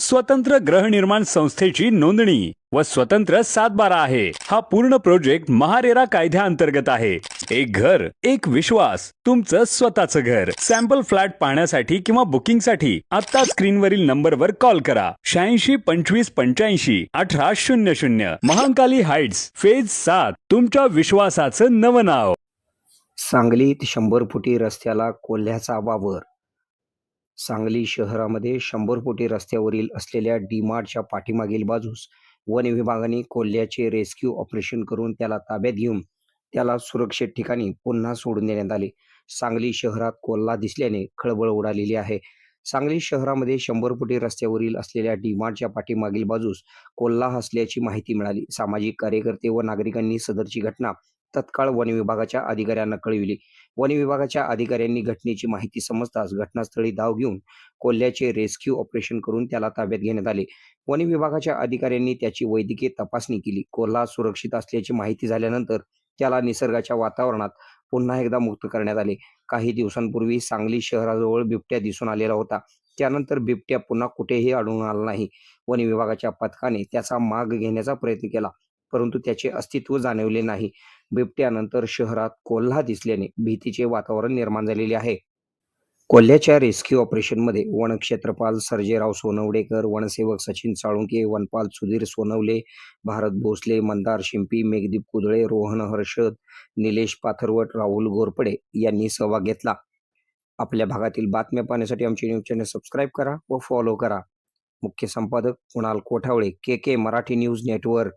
स्वतंत्र गृहनिर्माण संस्थेची नोंदणी व स्वतंत्र सातबारा आहे. हा पूर्ण प्रोजेक्ट महारेरा कायद्याअंतर्गत आहे. एक घर एक विश्वास तुमचं स्वतःचं घर. सॅम्पल फ्लॅट पाहण्यासाठी किंवा बुकिंगसाठी आता स्क्रीनवरील नंबरवर कॉल करा. शहाऐंशी पंचवीस पंच्याऐंशी अठरा शून्य शून्य. महाकाली हाइट्स फेज सात तुमच्या विश्वासाचं नवं नाव. सांगलीत शंभर फुटी रस्त्याला कोल्ह्याचा वावर. सांगली शहरामध्ये शंभर कोटी रस्त्यावरील असलेल्या डीमार्टच्या पाठीमागील बाजूस वन विभागाने कोल्ह्याचे रेस्क्यू ऑपरेशन करून त्याला ताब्यात घेऊन त्याला सुरक्षित ठिकाणी पुन्हा सोडून देण्यात आले. सांगली शहरात कोल्हा दिसल्याने खळबळ उडालेली आहे. सांगली शहरामध्ये शंभर फुटी रस्त्यावरील असलेल्या डीमार्टच्या पाठीमागील बाजूस कोल्हा असल्याची माहिती मिळाली. सामाजिक कार्यकर्ते व नागरिकांनी सदरची घटना तत्काळ वन विभागाच्या अधिकाऱ्यांना कळविली. वन विभागाच्या अधिकाऱ्यांनी घटनेची माहिती समजताच घटनास्थळी धाव घेऊन कोल्ह्याचे रेस्क्यू ऑपरेशन करून त्याला ताब्यात घेण्यात आले. वन विभागाच्या अधिकाऱ्यांनी त्याची वैद्यकीय तपासणी केली. कोल्हा सुरक्षित असल्याची माहिती झाल्यानंतर त्याला निसर्गाच्या वातावरणात पुन्हा एकदा मुक्त करण्यात आले. काही दिवसांपूर्वी सांगली शहराजवळ बिबट्या दिसून आलेला होता. त्यानंतर बिबट्या पुन्हा कुठेही आढळून आला नाही. वन विभागाच्या पथकाने त्याचा माग घेण्याचा प्रयत्न केला. परंतु त्याचे अस्तित्व जाणवले नाही. बिबट्यानंतर शहरात कोल्हा दिसल्याने भीतीचे वातावरण निर्माण झालेले आहे. कोल्ह्याच्या रेस्क्यू ऑपरेशनमध्ये वनक्षेत्रपाल सर्जेराव सोनवडेकर वनसेवक सचिन साळुंके वनपाल सुधीर सोनवले भारत भोसले मंदार शिंपी मेघदीप कुदळे रोहन हर्षद निलेश पाथरवट राहुल गोरपडे यांनी सहभाग घेतला. आपल्या भागातील बातम्या पाहण्यासाठी आमचे न्यूज चॅनल सबस्क्राईब करा व फॉलो करा. मुख्य संपादक Kunal Kothawale K K Marathi news network.